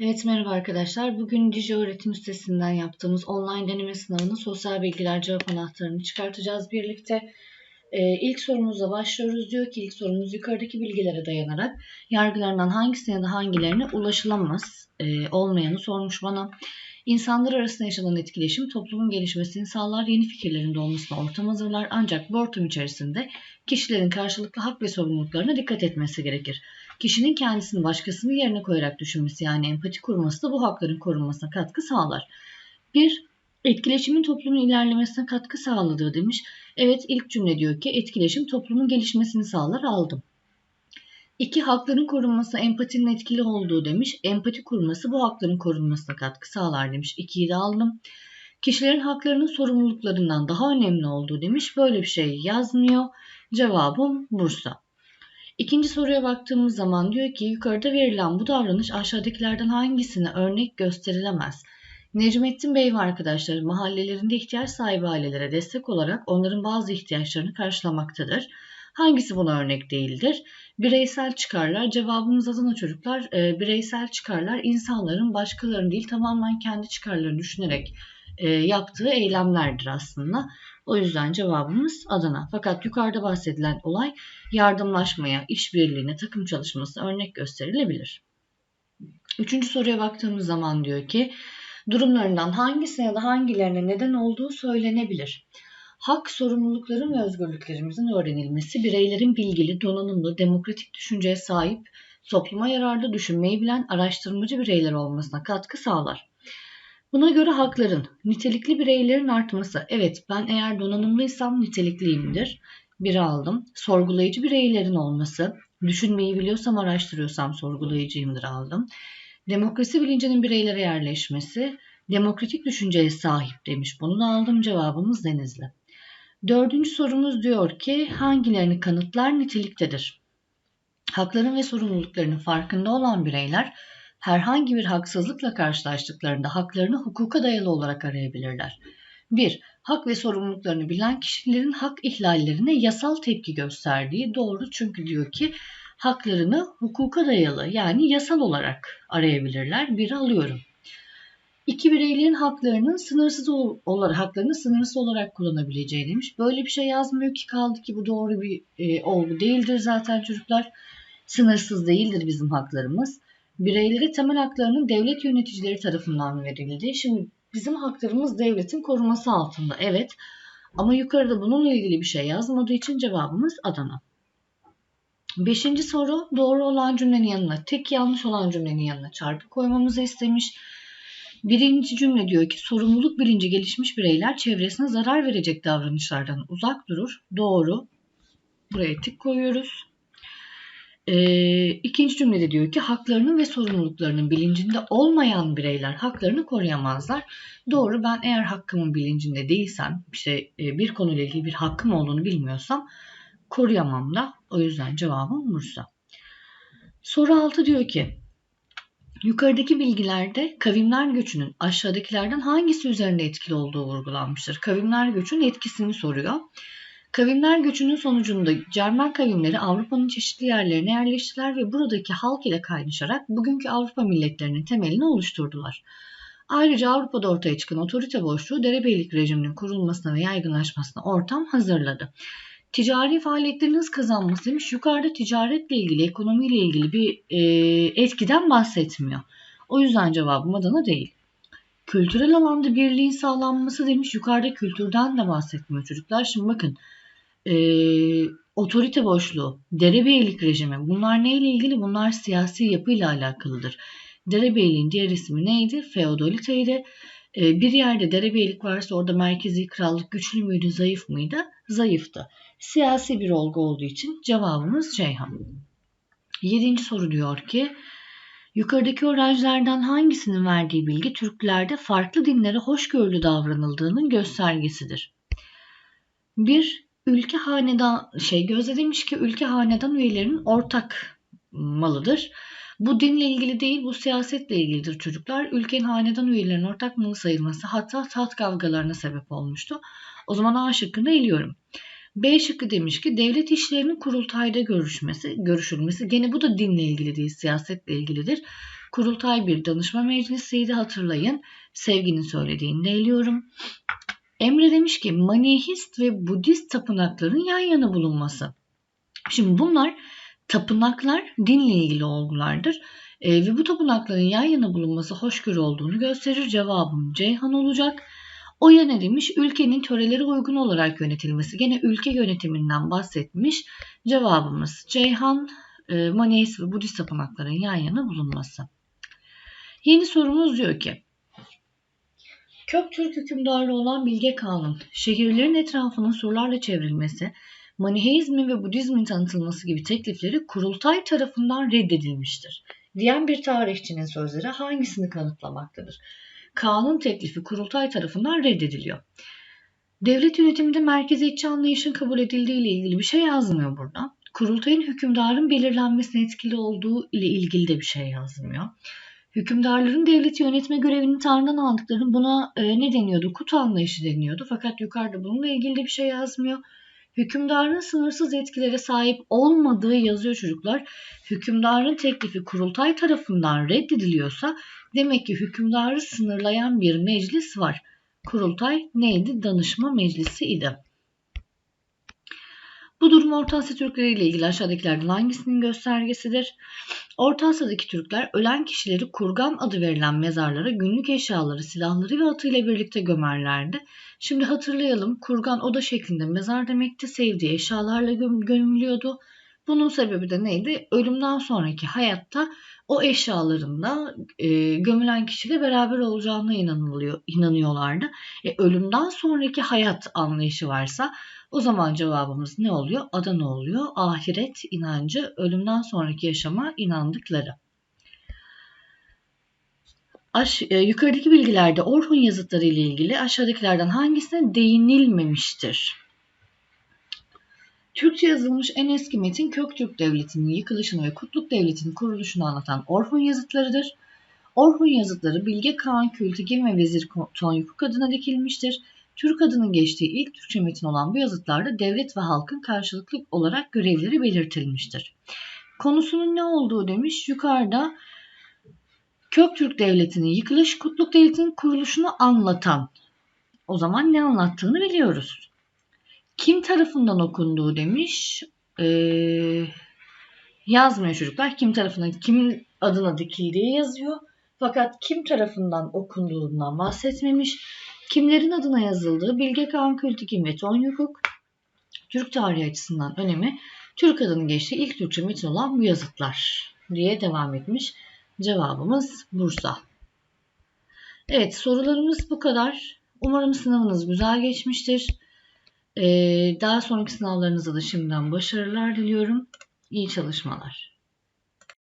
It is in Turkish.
Evet merhaba arkadaşlar. Bugün Dici Öğretim sitesinden yaptığımız online deneme sınavının sosyal bilgiler cevap anahtarını çıkartacağız birlikte. Ee, ilk sorumuzla başlıyoruz. Diyor ki ilk sorumuz yukarıdaki bilgilere dayanarak yargılarından hangisine ya da hangilerine ulaşılamaz e, olmayanı sormuş bana. İnsanlar arasında yaşanan etkileşim toplumun gelişmesini sağlar, yeni fikirlerin doğmasına ortam hazırlar ancak bu ortam içerisinde kişilerin karşılıklı hak ve sorumluluklarına dikkat etmesi gerekir. Kişinin kendisini başkasının yerine koyarak düşünmesi yani empati kurması da bu hakların korunmasına katkı sağlar. Bir, etkileşimin toplumun ilerlemesine katkı sağladığı demiş. Evet ilk cümle diyor ki etkileşim toplumun gelişmesini sağlar aldım. İki, hakların korunması empatinin etkili olduğu demiş. Empati kurması bu hakların korunmasına katkı sağlar demiş. İkiyi de aldım. Kişilerin haklarının sorumluluklarından daha önemli olduğu demiş. Böyle bir şey yazmıyor. Cevabım Bursa. İkinci soruya baktığımız zaman diyor ki yukarıda verilen bu davranış aşağıdakilerden hangisine örnek gösterilemez? Necmettin Bey ve arkadaşları mahallelerinde ihtiyaç sahibi ailelere destek olarak onların bazı ihtiyaçlarını karşılamaktadır. Hangisi buna örnek değildir? Bireysel çıkarlar. Cevabımız Adana çocuklar. E, bireysel çıkarlar insanların başkalarını değil tamamen kendi çıkarlarını düşünerek e, yaptığı eylemlerdir aslında. O yüzden cevabımız Adana. Fakat yukarıda bahsedilen olay yardımlaşmaya, işbirliğine, takım çalışmasına örnek gösterilebilir. Üçüncü soruya baktığımız zaman diyor ki durumlarından hangisine ya da hangilerine neden olduğu söylenebilir. Hak, sorumlulukların ve özgürlüklerimizin öğrenilmesi, bireylerin bilgili, donanımlı, demokratik düşünceye sahip, topluma yararlı düşünmeyi bilen araştırmacı bireyler olmasına katkı sağlar. Buna göre hakların, nitelikli bireylerin artması. Evet ben eğer donanımlıysam nitelikliyimdir. Bir aldım. Sorgulayıcı bireylerin olması. Düşünmeyi biliyorsam araştırıyorsam sorgulayıcıyımdır aldım. Demokrasi bilincinin bireylere yerleşmesi. Demokratik düşünceye sahip demiş. Bunu da aldım. Cevabımız Denizli. Dördüncü sorumuz diyor ki hangilerini kanıtlar niteliktedir? Hakların ve sorumluluklarının farkında olan bireyler herhangi bir haksızlıkla karşılaştıklarında haklarını hukuka dayalı olarak arayabilirler. 1. Hak ve sorumluluklarını bilen kişilerin hak ihlallerine yasal tepki gösterdiği doğru çünkü diyor ki haklarını hukuka dayalı yani yasal olarak arayabilirler. Bir alıyorum. İki bireylerin haklarının sınırsız olarak haklarını sınırsız olarak kullanabileceği demiş. Böyle bir şey yazmıyor ki kaldı ki bu doğru bir e, olgu değildir zaten çocuklar. Sınırsız değildir bizim haklarımız bireylere temel haklarının devlet yöneticileri tarafından verildi. Şimdi bizim haklarımız devletin koruması altında. Evet. Ama yukarıda bununla ilgili bir şey yazmadığı için cevabımız Adana. Beşinci soru doğru olan cümlenin yanına tek yanlış olan cümlenin yanına çarpı koymamızı istemiş. Birinci cümle diyor ki sorumluluk bilinci gelişmiş bireyler çevresine zarar verecek davranışlardan uzak durur. Doğru. Buraya tik koyuyoruz. E, ikinci cümlede diyor ki haklarının ve sorumluluklarının bilincinde olmayan bireyler haklarını koruyamazlar. Doğru ben eğer hakkımın bilincinde değilsem işte e, bir konuyla ilgili bir hakkım olduğunu bilmiyorsam koruyamam da o yüzden cevabım Bursa. Soru 6 diyor ki Yukarıdaki bilgilerde kavimler göçünün aşağıdakilerden hangisi üzerinde etkili olduğu vurgulanmıştır. Kavimler göçünün etkisini soruyor. Kavimler göçünün sonucunda Cermen kavimleri Avrupa'nın çeşitli yerlerine yerleştiler ve buradaki halk ile kaynaşarak bugünkü Avrupa milletlerinin temelini oluşturdular. Ayrıca Avrupa'da ortaya çıkan otorite boşluğu derebeylik rejiminin kurulmasına ve yaygınlaşmasına ortam hazırladı. Ticari faaliyetlerin hız kazanması demiş. Yukarıda ticaretle ilgili, ekonomiyle ilgili bir e, etkiden bahsetmiyor. O yüzden cevabım Adana değil. Kültürel alanda birliğin sağlanması demiş. Yukarıda kültürden de bahsetmiyor çocuklar. Şimdi bakın e, otorite boşluğu, derebeylik rejimi bunlar neyle ilgili? Bunlar siyasi yapıyla alakalıdır. Derebeyliğin diğer ismi neydi? Feodaliteydi. E, bir yerde derebeylik varsa orada merkezi krallık güçlü müydü, zayıf mıydı? Zayıftı. Siyasi bir olgu olduğu için cevabımız Ceyhan. Yedinci soru diyor ki Yukarıdaki öğrencilerden hangisinin verdiği bilgi Türklerde farklı dinlere hoşgörülü davranıldığının göstergesidir? Bir, ülke hanedan şey Gözde demiş ki ülke hanedan üyelerinin ortak malıdır. Bu dinle ilgili değil, bu siyasetle ilgilidir çocuklar. Ülkenin hanedan üyelerinin ortak malı sayılması hatta taht kavgalarına sebep olmuştu. O zaman A şıkkını eliyorum. B şıkkı demiş ki devlet işlerinin kurultayda görüşmesi, görüşülmesi. Gene bu da dinle ilgili değil, siyasetle ilgilidir. Kurultay bir danışma meclisiydi hatırlayın. Sevginin söylediğini eliyorum. Emre demiş ki Manihist ve Budist tapınakların yan yana bulunması. Şimdi bunlar tapınaklar dinle ilgili olgulardır. E, ve bu tapınakların yan yana bulunması hoşgörü olduğunu gösterir. Cevabım Ceyhan olacak. Oya ne demiş? Ülkenin törelere uygun olarak yönetilmesi. Gene ülke yönetiminden bahsetmiş. Cevabımız Ceyhan, e, Maneist ve Budist tapınakların yan yana bulunması. Yeni sorumuz diyor ki Köktürk hükümdarı olan Bilge Kağan'ın şehirlerin etrafının surlarla çevrilmesi, Maniheizmin ve Budizmin tanıtılması gibi teklifleri kurultay tarafından reddedilmiştir. Diyen bir tarihçinin sözleri hangisini kanıtlamaktadır? Kaan'ın teklifi kurultay tarafından reddediliyor. Devlet yönetiminde merkeziyetçi anlayışın kabul edildiği ile ilgili bir şey yazmıyor burada. Kurultayın hükümdarın belirlenmesine etkili olduğu ile ilgili de bir şey yazmıyor. Hükümdarların devleti yönetme görevini Tanrı'dan aldıklarının buna e, ne deniyordu? Kut anlayışı deniyordu. Fakat yukarıda bununla ilgili de bir şey yazmıyor. Hükümdarın sınırsız etkilere sahip olmadığı yazıyor çocuklar. Hükümdarın teklifi kurultay tarafından reddediliyorsa demek ki hükümdarı sınırlayan bir meclis var. Kurultay neydi? Danışma meclisi idi. Bu durum Orta Asya Türkleri ile ilgili aşağıdakilerden hangisinin göstergesidir? Orta Asya'daki Türkler ölen kişileri kurgan adı verilen mezarlara günlük eşyaları, silahları ve atıyla birlikte gömerlerdi. Şimdi hatırlayalım kurgan oda şeklinde mezar demekti. Sevdiği eşyalarla göm gömülüyordu. Bunun sebebi de neydi? Ölümden sonraki hayatta o eşyalarında e, gömülen kişiyle beraber olacağına inanılıyor, inanıyorlardı. E, ölümden sonraki hayat anlayışı varsa o zaman cevabımız ne oluyor? Ada ne oluyor? Ahiret inancı, ölümden sonraki yaşama inandıkları. Aş, e, yukarıdaki bilgilerde Orhun yazıtları ile ilgili aşağıdakilerden hangisine değinilmemiştir? Türkçe yazılmış en eski metin Köktürk Devleti'nin yıkılışını ve Kutluk Devleti'nin kuruluşunu anlatan Orhun yazıtlarıdır. Orhun yazıtları Bilge Kağan Kültigil ve Vezir Tonyukuk adına dikilmiştir. Türk adının geçtiği ilk Türkçe metin olan bu yazıtlarda devlet ve halkın karşılıklı olarak görevleri belirtilmiştir. Konusunun ne olduğu demiş yukarıda Köktürk Devleti'nin yıkılış, Kutluk Devleti'nin kuruluşunu anlatan. O zaman ne anlattığını biliyoruz. Kim tarafından okunduğu demiş. Ee, yazmıyor çocuklar. Kim tarafından, kimin adına dikildiği yazıyor. Fakat kim tarafından okunduğundan bahsetmemiş. Kimlerin adına yazıldığı Bilge Kağan Kültikin ve Ton Yukuk. Türk tarihi açısından önemi Türk adının geçtiği ilk Türkçe metin olan bu yazıtlar diye devam etmiş. Cevabımız Bursa. Evet sorularımız bu kadar. Umarım sınavınız güzel geçmiştir. Ee, daha sonraki sınavlarınızda da şimdiden başarılar diliyorum. İyi çalışmalar.